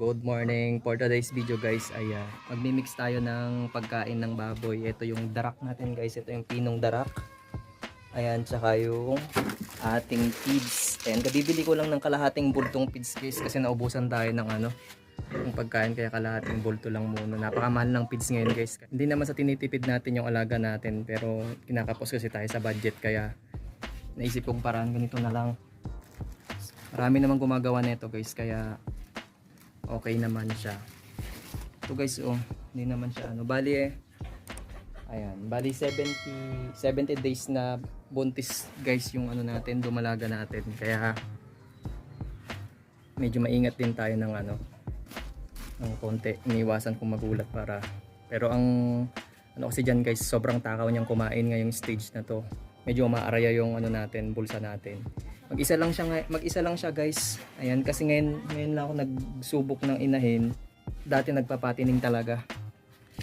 Good morning. For today's video guys ay uh, magmi-mix tayo ng pagkain ng baboy. Ito yung darak natin guys. Ito yung pinong darak. Ayan, tsaka yung ating feeds. Ayan, kabibili ko lang ng kalahating bultong feeds guys kasi naubusan tayo ng ano, yung pagkain kaya kalahating bulto lang muna. Napakamahal ng feeds ngayon guys. Hindi naman sa tinitipid natin yung alaga natin pero kinakapos kasi tayo sa budget kaya naisip kong paraan ganito na lang. Marami naman gumagawa nito guys kaya okay naman siya. Ito guys oh, hindi naman siya ano. Bali eh, ayan, bali 70, 70 days na buntis guys yung ano natin, dumalaga natin. Kaya medyo maingat din tayo ng ano, ng konti. Iniwasan kong magulat para, pero ang ano kasi dyan guys, sobrang takaw niyang kumain ngayong stage na to. Medyo maaraya yung ano natin, bulsa natin. Mag-isa lang siya, mag-isa lang siya guys. Ayan, kasi ngayon, ngayon lang ako nagsubok ng inahin. Dati nagpapatining talaga.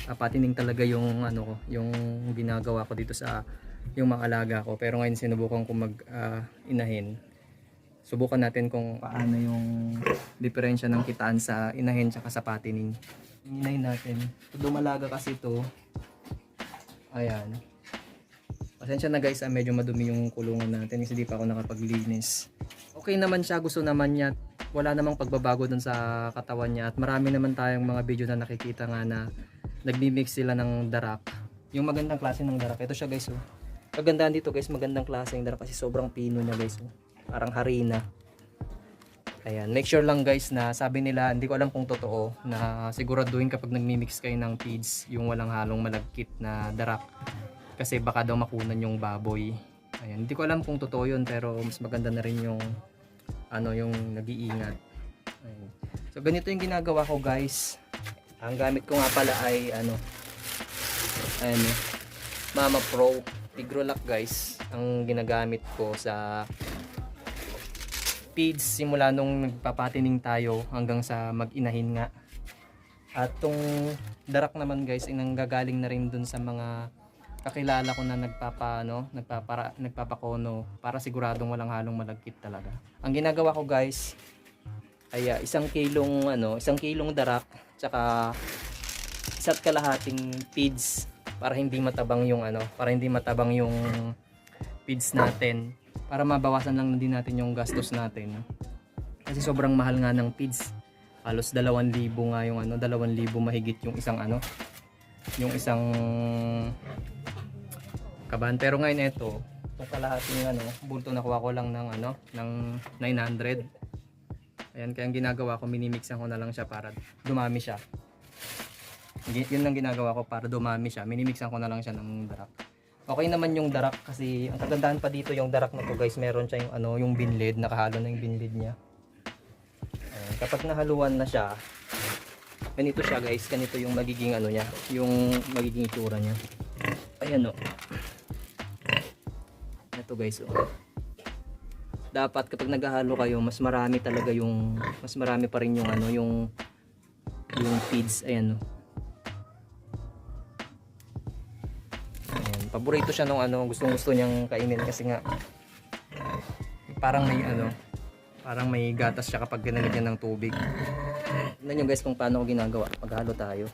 Ah, patining talaga yung ano ko, yung ginagawa ko dito sa yung mga alaga ko. Pero ngayon sinubukan ko mag ah, inahin. Subukan natin kung paano yung diferensya ng kitaan sa inahin tsaka sa patining. Inahin natin. Dumalaga kasi ito. Ayan. Pasensya na guys, ah, medyo madumi yung kulungan natin kasi di pa ako nakapaglinis. Okay naman siya, gusto naman niya. Wala namang pagbabago dun sa katawan niya. At marami naman tayong mga video na nakikita nga na nagmi-mix sila ng darak. Yung magandang klase ng darak. Ito siya guys. Oh. Kagandaan dito guys, magandang klase ng darak kasi sobrang pino niya guys. Oh. Parang harina. Ayan, make sure lang guys na sabi nila, hindi ko alam kung totoo, na siguraduhin kapag nagmi-mix kayo ng feeds, yung walang halong malagkit na darak. Kasi baka daw makunan yung baboy. Ayan, hindi ko alam kung totoo yun, pero mas maganda na rin yung ano yung nag-iingat. Ayan. So ganito yung ginagawa ko guys. Ang gamit ko nga pala ay ano ano Mama Pro Tigrolac guys ang ginagamit ko sa feeds simula nung nagpapatining tayo hanggang sa mag-inahin nga. At tong darak naman guys ay nanggagaling na rin dun sa mga kakilala ko na nagpapa nagpapara, nagpapakono para siguradong walang halong malagkit talaga. Ang ginagawa ko guys ay ah, isang kilong ano, isang kilong darak tsaka isa't kalahating feeds para hindi matabang yung ano, para hindi matabang yung feeds natin para mabawasan lang din natin yung gastos natin. Kasi sobrang mahal nga ng feeds. Halos 2,000 nga yung ano, 2,000 mahigit yung isang ano, yung isang kaban. Pero ngayon ito, itong kalahating ano, bulto nakuha ko lang ng ano, ng 900. Ayan, kaya ang ginagawa ko, minimixan ko na lang siya para dumami siya. Yun lang ginagawa ko para dumami siya. Minimixan ko na lang siya ng darak. Okay naman yung darak kasi ang kagandahan pa dito yung darak na to guys, meron siya yung ano, yung binlid, nakahalo na yung binlid niya. Ayan, kapag nahaluan na siya, ganito siya guys, ganito yung magiging ano niya, yung magiging itsura niya. Ayan o. Ito guys oh. Dapat kapag naghahalo kayo, mas marami talaga yung mas marami pa rin yung ano, yung yung feeds, ayan oh. Ayan, paborito siya nung ano, gustong gusto niyang kainin kasi nga parang may ano, parang may gatas siya kapag ginalagyan ng tubig. Tignan nyo guys kung paano ko ginagawa. Paghalo tayo.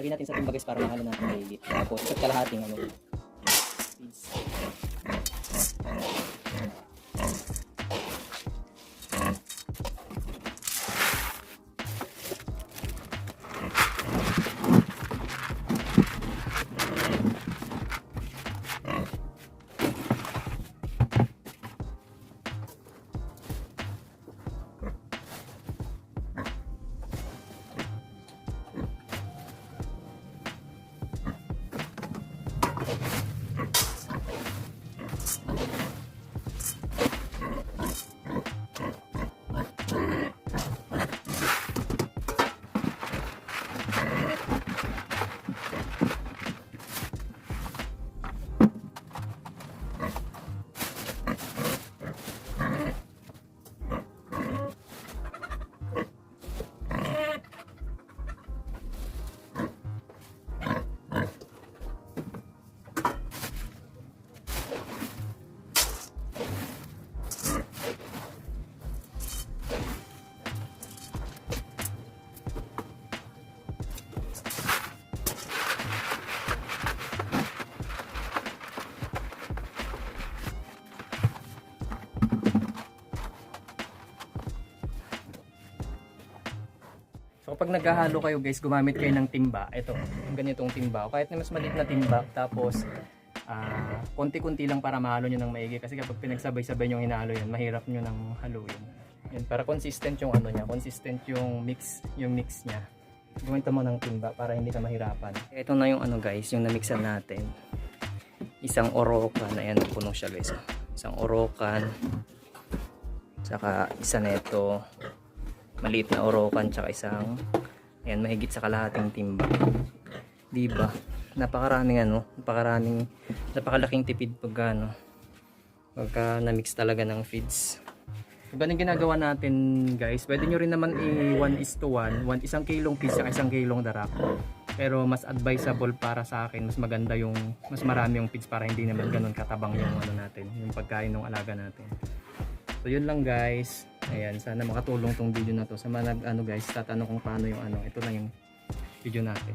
Ilagay natin sa timba guys para mahalo natin mahigit. Tapos isa't kalahating ano. Feeds. Kapag naghahalo kayo guys, gumamit kayo ng timba. Ito, ganitong timba. O kahit na mas maliit na timba, tapos ah konti-kunti lang para mahalo nyo ng maigi. Kasi kapag pinagsabay-sabay nyo hinalo yan, mahirap nyo nang haluin. Yan, para consistent yung ano niya, consistent yung mix, yung mix niya. Gumamit mo ng timba para hindi ka mahirapan. Ito na yung ano guys, yung namixan natin. Isang orokan, ayan, puno siya guys. Isang orokan, tsaka isa neto, maliit na orokan, tsaka isang, ayan, mahigit sa kalahating timba. Diba? Napakaraming ano, napakaraming, napakalaking tipid pag ano, pagka na-mix talaga ng feeds. So, ganun ginagawa natin guys. Pwede nyo rin naman i 1 is to 1. One, isang kilong feeds at isang kilong darak. Pero mas advisable para sa akin, mas maganda yung, mas marami yung feeds para hindi naman ganun katabang yung ano natin, yung pagkain ng alaga natin. So yun lang guys. Ayan, sana makatulong tong video na to. Sa mga nag, ano guys, tatanong kung paano yung ano, ito lang yung video natin.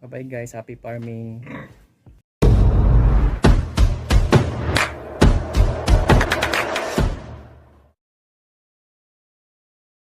Bye bye guys, happy farming.